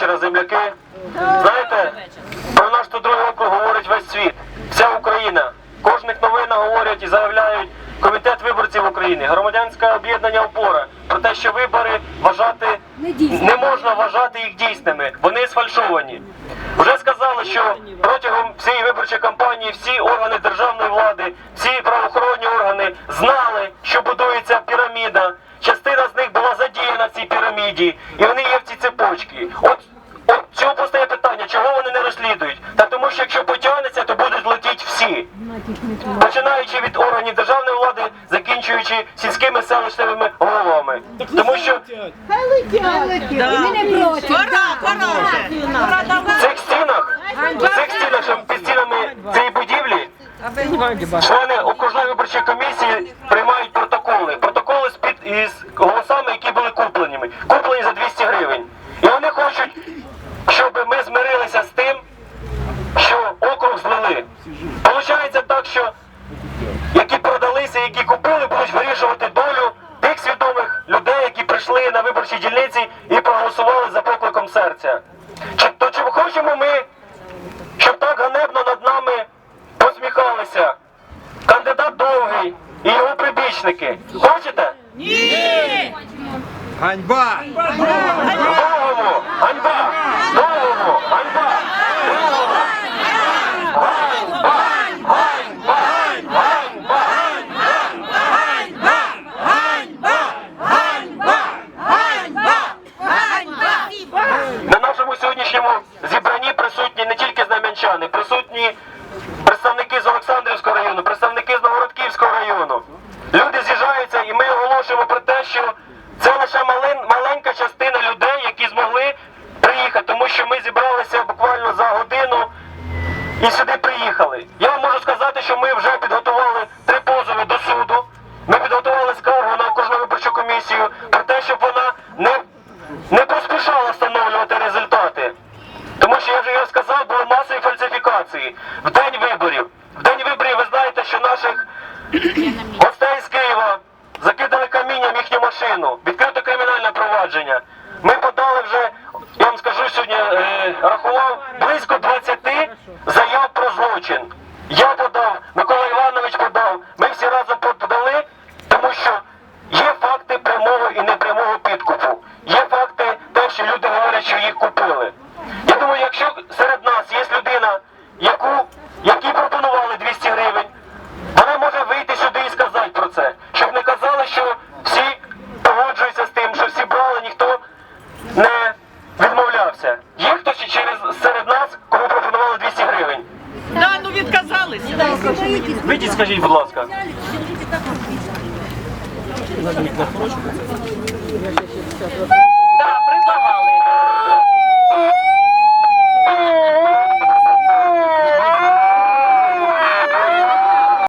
вечора, земляки. Знаєте, про наш 102 округ говорить весь світ, вся Україна. Кожних новинах говорять і заявляють Комітет виборців України, громадянське об'єднання опора про те, що вибори вважати не можна вважати їх дійсними. Вони сфальшовані. Вже сказали, що протягом всієї виборчої кампанії всі органи державної влади, всі правоохоронні органи знали, що будується піраміда. Частина з них була задіяна в цій піраміді, і вони є цепочці. От, от чого постає питання, чого вони не розслідують? Та тому, що якщо потягнеться, то будуть летіти всі. Починаючи від органів державної влади, закінчуючи сільськими селищними головами. Тому що в цих стінах, в цих стінах, під стінами цієї будівлі, члени окружної виборчої комісії приймають протоколи. Протоколи з під із голосами, які були купленими. Куплені за 200 гривень. І вони хочуть, щоб ми змирилися з тим, що округ злили. Получається так, що які продалися, які купили, будуть вирішувати долю тих свідомих людей, які прийшли на виборчі і проголосували за покликом серця. Чи то чи хочемо ми, щоб так ганебно над нами посміхалися? Кандидат довгий і його прибічники. Хочете? Ганьба! Довгому! Ганьба! Зібранні присутні не тільки знам'янчани, присутні представники з Олександрівського району, представники з Новгородківського району. Люди з'їжджаються і ми оголошуємо про те, що це лише маленька частина людей, які змогли приїхати, тому що ми зібралися буквально за годину і сюди приїхали. Я вам можу сказати, що ми вже підготували фальсифікації. В день виборів. В день виборів ви знаєте, що наших гостей з Києва закидали камінням їхню машину. Відкрито кримінальне провадження. Ми подали вже, я вам скажу сьогодні, е, рахував близько 20 заяв про злочин. Я подав, Микола Іванович подав. Ми всі разом подали, тому що є факти прямого і непрямого підкупу. Є факти те, що люди говорять, що їх купили. Я відказалися. Вийдіть, скажіть, будь ласка. Ой,